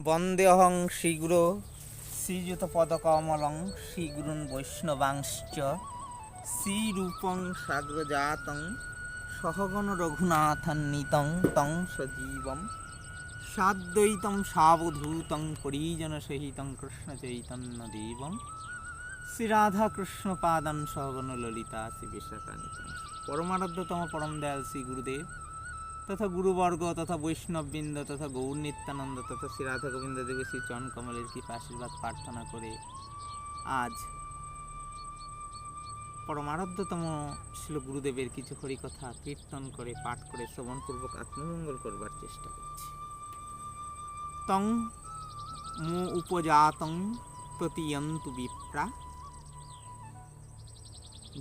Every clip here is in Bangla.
বন্দেহং শীঘ্র শ্রীযুত পদকমলং শ্রীগুরুন বৈষ্ণবাংশ্চ শ্রীরূপং সাগ্রজাতং সহগণ রঘুনাথান্বিতং তং সজীবম সাদ্বৈতম সাবধূতং পরিজনসহিতং কৃষ্ণচৈতন্যদেবম শ্রীরাধাকৃষ্ণপাদান সহগণ ললিতা শ্রী বিশাখানিতং পরমারাধ্যতম পরম দয়াল শ্রী গুরুদেব তথা গুরুবর্গ, তথা বৈষ্ণববৃন্দ, তথা গৌর নিত্যানন্দ, তথা শ্রী রাধা গোবিন্দ দেবের শ্রী চরণ কমলের কৃপা আশীর্বাদ প্রার্থনা করে আজ পরমারাধ্যতম শিল গুরুদেবের কিছু হরিকথা কীর্তন করে, পাঠ করে, শ্রবণপূর্বক আত্মমঙ্গল করবার চেষ্টা করছি। তং মু উপজাতং প্রতিয়ন্তু বিপ্রা,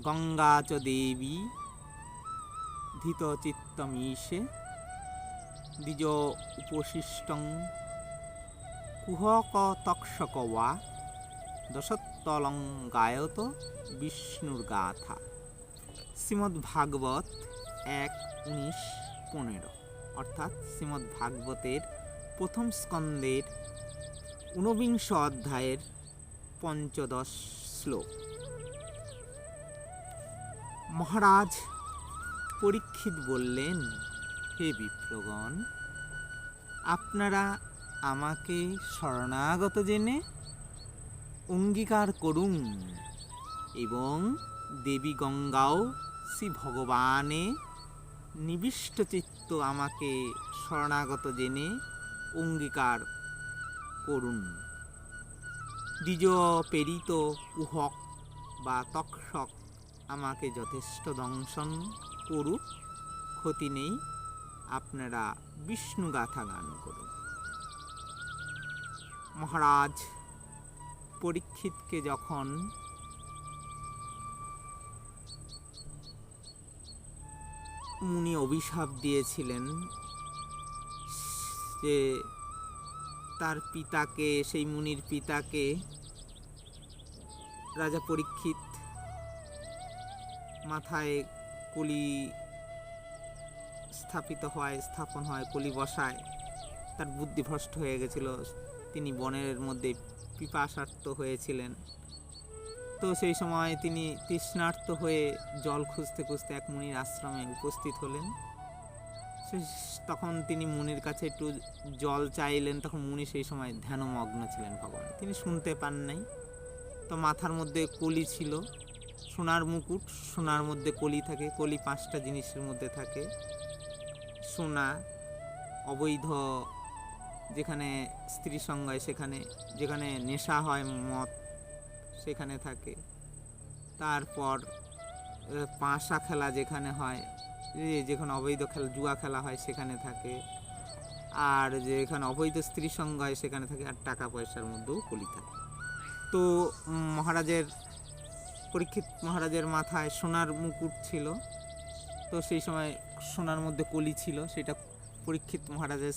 গঙ্গা চ দেবী ধৃতচিত্তমীশে দ্বিজ উপশিষ্টং। কুহক তক্ষক ওয়া। দশত্তলং গায়ত বিষ্ণুর গাথা। শ্রীমদ্ ভাগবত এক উনিশ পনেরো। অর্থাৎ শ্রীমদ্ ভাগবতের প্রথম স্কন্দের ঊনবিংশ অধ্যায়ের পঞ্চদশ শ্লোক। মহারাজ পরীক্ষিত বললেন, হে বিপ্রগণ আপনারা আমাকে শরণাগত জেনে অঙ্গীকার করুন এবং দেবী গঙ্গাও শ্রী ভগবানে নিবিষ্ট চিত্ত আমাকে শরণাগত জেনে অঙ্গীকার করুন। দ্বিজ প্রেরিত কুহক বা তক্ষক আমাকে যথেষ্ট দংশন করুক, ক্ষতি নেই, আপনারা বিষ্ণু গাথা গান করুন। মহারাজ, পরীক্ষিতকে যখন মুনি অভিশাপ দিয়েছিলেন যে তার পিতাকে, সেই মুনির পিতাকে, রাজা পরীক্ষিত মাথায় কলি স্থাপিত হয়, স্থাপন হয়, কলি বসায়। তার বুদ্ধি ভ্রষ্ট হয়ে গেছিল। তিনি বনের মধ্যে পিপাসার্থ হয়েছিলেন। তো সেই সময় তিনি তৃষ্ণার্ত হয়ে জল খুঁজতে খুঁজতে এক মুনির আশ্রমে উপস্থিত হলেন। তখন তিনি মুনির কাছে একটু জল চাইলেন। তখন মুনি সেই সময় ধ্যানমগ্ন ছিলেন ভগবান। তিনি শুনতে পান নাই। তো মাথার মধ্যে কুলি ছিল। সোনার মুকুট, সোনার মধ্যে কলি থাকে, কলি পাঁচটা জিনিসের মধ্যে থাকে। সোনা, অবৈধ, যেখানে স্ত্রী হয়, সেখানে, যেখানে নেশা হয়, মদ, সেখানে থাকে। তারপর পাশা খেলা যেখানে হয় যেখানে অবৈধ খেলা, জুয়া খেলা হয়, সেখানে থাকে। আর যেখানে অবৈধ স্ত্রী সঙ্গ হয়, সেখানে থাকে, আর টাকা পয়সার মধ্যেও কলি থাকে। তো মহারাজের পরীক্ষিত মহারাজের মাথায় সোনার মুকুট ছিল। তো সেই সময় সোনার মধ্যে কলি ছিল। সেটা পরীক্ষিত মহারাজের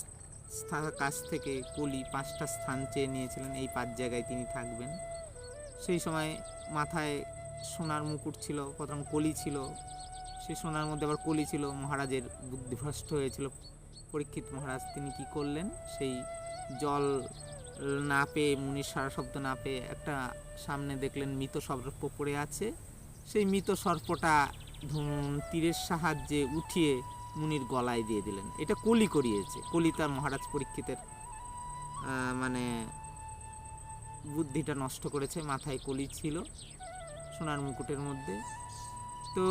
কাছ থেকে কলি পাঁচটা স্থান চেয়ে নিয়েছিলেন। এই পাঁচ জায়গায় তিনি থাকবেন। সেই সময় মাথায় সোনার মুকুট ছিল, প্রথম কলি ছিল। সেই সোনার মধ্যে আবার কলি ছিল। মহারাজের বুদ্ধিভ্রষ্ট হয়েছিল। পরীক্ষিত মহারাজ তিনি কি করলেন? সেই জল না পেয়ে, মুনির সারা শব্দ না পেয়ে একটা সামনে দেখলেন মৃত সর্প পড়ে আছে। সেই মৃত সর্পটা তীরের সাহায্যে উঠিয়ে মুনির গলায় দিয়ে দিলেন। এটা কলি করিয়েছে। কলি তার মহারাজ পরীক্ষিতের মানে বুদ্ধিটা নষ্ট করেছে। মাথায় কলি ছিল সোনার মুকুটের মধ্যে। তো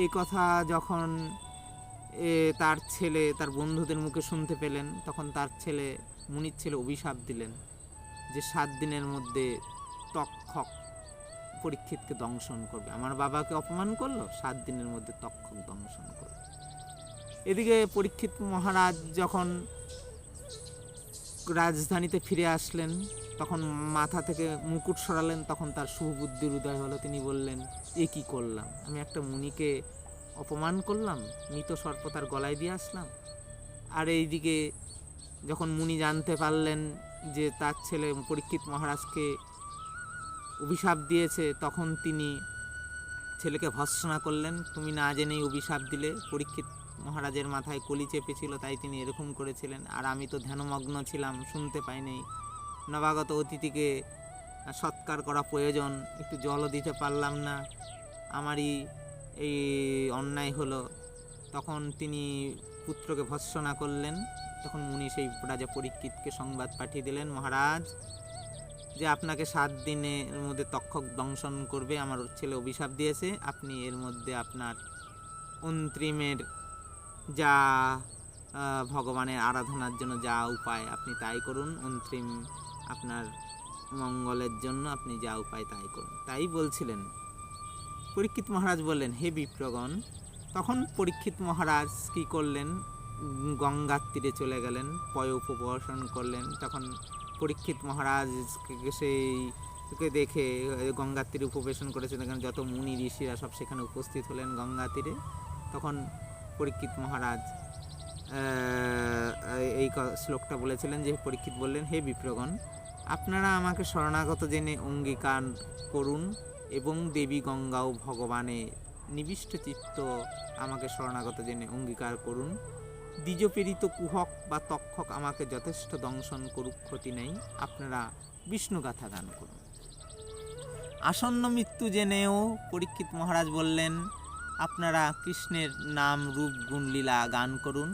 এই কথা যখন তার ছেলে, তার বন্ধুদের মুখে শুনতে পেলেন। তখন তার ছেলে মুনির ছেলে অভিশাপ দিলেন যে সাত দিনের মধ্যে তক্ষক পরীক্ষিতকে দংশন করবে। আমার বাবাকে অপমান করল? সাত দিনের মধ্যে তক্ষক দংশন করবে। এদিকে পরীক্ষিত মহারাজ যখন রাজধানীতে ফিরে আসলেন, তখন মাথা থেকে মুকুট সরালেন, তখন তার সুবুদ্ধির উদয় হলো। তিনি বললেন, এ কি করলাম? আমি একটা মুনিকে অপমান করলাম, মৃত সর্প তার গলায় দিয়ে আসলাম। আর এইদিকে যখন মুনি জানতে পারলেন যে তার ছেলে পরীক্ষিত মহারাজকে অভিশাপ দিয়েছে, তখন তিনি ছেলেকে ভর্সনা করলেন, তুমি না জেনেই অভিশাপ দিলে, পরীক্ষিত মহারাজের মাথায় কলি চেপেছিল, তাই তিনি এরকম করেছিলেন। আর আমি তো ধ্যানমগ্ন ছিলাম, শুনতে পাইনি। নবাগত অতিথিকে সৎকার করা প্রয়োজন, একটু জলও দিতে পারলাম না। আমারই এই অন্যায় হলো। তখন তিনি পুত্রকে ভৎসনা করলেন। তখন মুনি সেই রাজা পরীক্ষিতকে সংবাদ পাঠিয়ে দিলেন, মহারাজ, যে আপনাকে সাত দিনের মধ্যে তক্ষক দংশন করবে, আমার ছেলে অভিশাপ দিয়েছে। আপনি এর মধ্যে আপনার অন্ত্রিমের যা ভগবানের আরাধনার জন্য যা উপায়, আপনি তাই করুন। অন্ত্রিম আপনার মঙ্গলের জন্য আপনি যা উপায় তাই করুন। তাই বলছিলেন। পরীক্ষিত মহারাজ বললেন, হে বিপ্রগণ তখন পরীক্ষিত মহারাজ কি করলেন? গঙ্গার তীরে চলে গেলেন, পয় উপবসন করলেন। তখন পরীক্ষিত মহারাজ সেই দেখে গঙ্গার তীরে উপবেশন করেছে এখানে যত মুনি, ঋষিরা সব সেখানে উপস্থিত হলেন গঙ্গা তীরে। তখন পরীক্ষিত মহারাজ এই শ্লোকটা বলেছিলেন যে, পরীক্ষিত বললেন, হে বিপ্রগণ আপনারা আমাকে শরণাগত জেনে অঙ্গীকার করুন। এবং দেবী গঙ্গা ও ভগবানে নিবিষ্ট চিত্ত আমাকে শরণাগত জেনে অঙ্গীকার করুন। দ্বিজপ্রেরিত কুহক বা তক্ষক আমাকে যথেষ্ট দংশন করুক, ক্ষতি নেই। আপনারা বিষ্ণুগাথা গান করুন। আসন্ন মৃত্যু জেনেও পরীক্ষিত মহারাজ বললেন, আপনারা কৃষ্ণের নাম রূপ গুণলীলা গান করুন।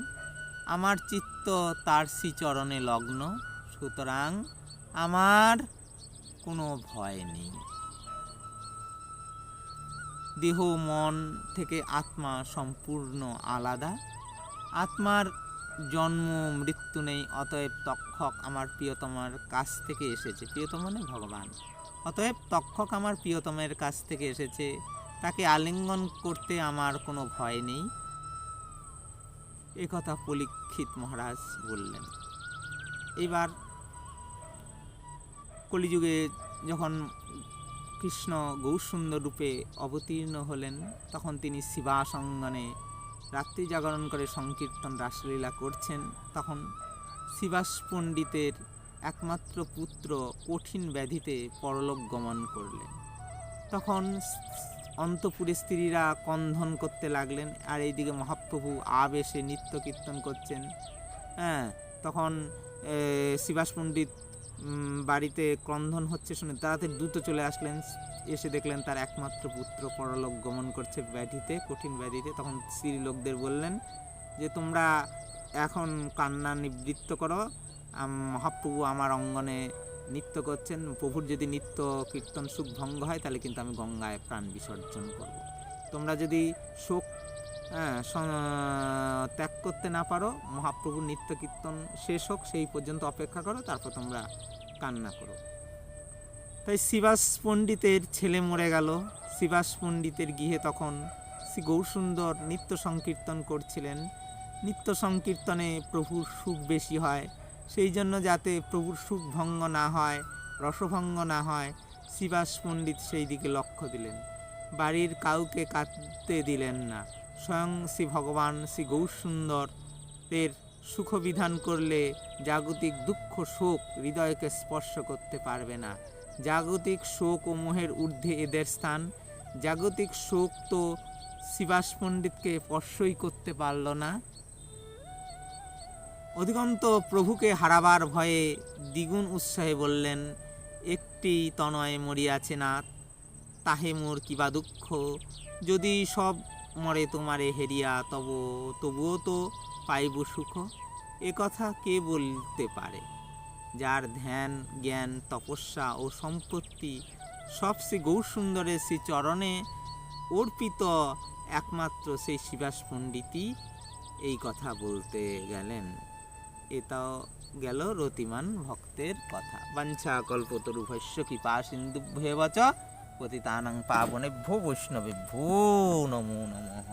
আমার চিত্ত তার শ্রীচরণে লগ্ন, সুতরাং আমার কোনো ভয় নেই। দেহ, মন থেকে আত্মা সম্পূর্ণ আলাদা। আত্মার জন্ম, মৃত্যু নেই, অতএব তক্ষক আমার প্রিয়তমার কাছ থেকে এসেছে। প্রিয়তম মানে ভগবান। অতএব তক্ষক আমার প্রিয়তমের কাছ থেকে এসেছে। তাকে আলিঙ্গন করতে আমার কোনো ভয় নেই। কথা পরীক্ষিত মহারাজ বললেন। এবার কলিযুগে যখন কৃষ্ণ গৌরসুন্দর রূপে অবতীর্ণ হলেন, তখন তিনি শিবাসঙ্গনে রাত্রি জাগরণ করে সংকীর্তন রাসলীলা করছেন। তখন শিবাস পণ্ডিতের একমাত্র পুত্র কঠিন ব্যাধিতে পরলোক গমন করলেন। তখন অন্তপুরে স্ত্রীরা কন্ধন করতে লাগলেন, আর এইদিকে মহাপ্রভু আবেশে নৃত্য কীর্তন করছেন। হ্যাঁ তখন শিবাস পণ্ডিত বাড়িতে ক্রন্ধন হচ্ছে শুনে তাড়াতাড়ি দ্রুত চলে আসলেন। এসে দেখলেন তার একমাত্র পুত্র পরলোক গমন করছে ব্যাধিতে, কঠিন ব্যাধিতে। তখন স্ত্রী লোকদের বললেন যে, তোমরা এখন কান্না নিবৃত্ত করো। মহাপ্রভু আমার অঙ্গনে নৃত্য করছেন। প্রভুর যদি নিত্য কীর্তন সুখ ভঙ্গ হয়, তাহলে কিন্তু আমি গঙ্গায় প্রাণ বিসর্জন করব। তোমরা যদি শোক হ্যাঁ, ত্যাগ করতে না পারো মহাপ্রভুর নিত্য কীর্তন শেষ হোক সেই পর্যন্ত অপেক্ষা করো তারপর তোমরা কান্না করো। তাই শিবাস পণ্ডিতের ছেলে মরে গেল। শিবাস পণ্ডিতের গৃহে তখন শ্রী গৌরসুন্দর নিত্য সংকীর্তন করছিলেন। নিত্য সংকীর্তনে প্রভুর সুখ বেশি হয় সেই জন্য যাতে প্রভুর সুখ ভঙ্গ না হয় রসভঙ্গ না হয় শিবাস পণ্ডিত সেই দিকে লক্ষ্য দিলেন। বাড়ির কাউকে কাঁদতে দিলেন না। স্বয়ং শ্রী ভগবান শ্রী গৌরসুন্দর এর সুখবিধান করলে জাগতিক দুঃখ শোক হৃদয়কে স্পর্শ করতে পারবে না। জাগতিক শোক ও মোহের ঊর্ধ্বে এদের স্থান। জাগতিক শোক তো শিবাস পণ্ডিতকে স্পর্শই করতে পারল না। অধিকন্ত প্রভুকে হারাবার ভয়ে দ্বিগুণ উৎসাহে বললেন, একটি তনয় মরিয়াছে না তাহে মোর কিবা দুঃখ। যদি সব মরে তোমারে হেরিয়া, তব, তবুও তো পাইব সুখ। এ কথা কে বলতে পারে? যার ধ্যান, জ্ঞান, তপস্যা ও সম্পত্তি সব শ্রী গৌরসুন্দরের শ্রী চরণে অর্পিত একমাত্র সেই শিবাস পণ্ডিতই এই কথা বলতে গেলেন। এটাও গেল রতিমান ভক্তের কথা। বাঞ্ছা কল্পতরু ভস্য কৃপা সিন্ধু ভেবচ পতিতানাং পাবনে ভো বৈষ্ণবে ভো নমো নমঃ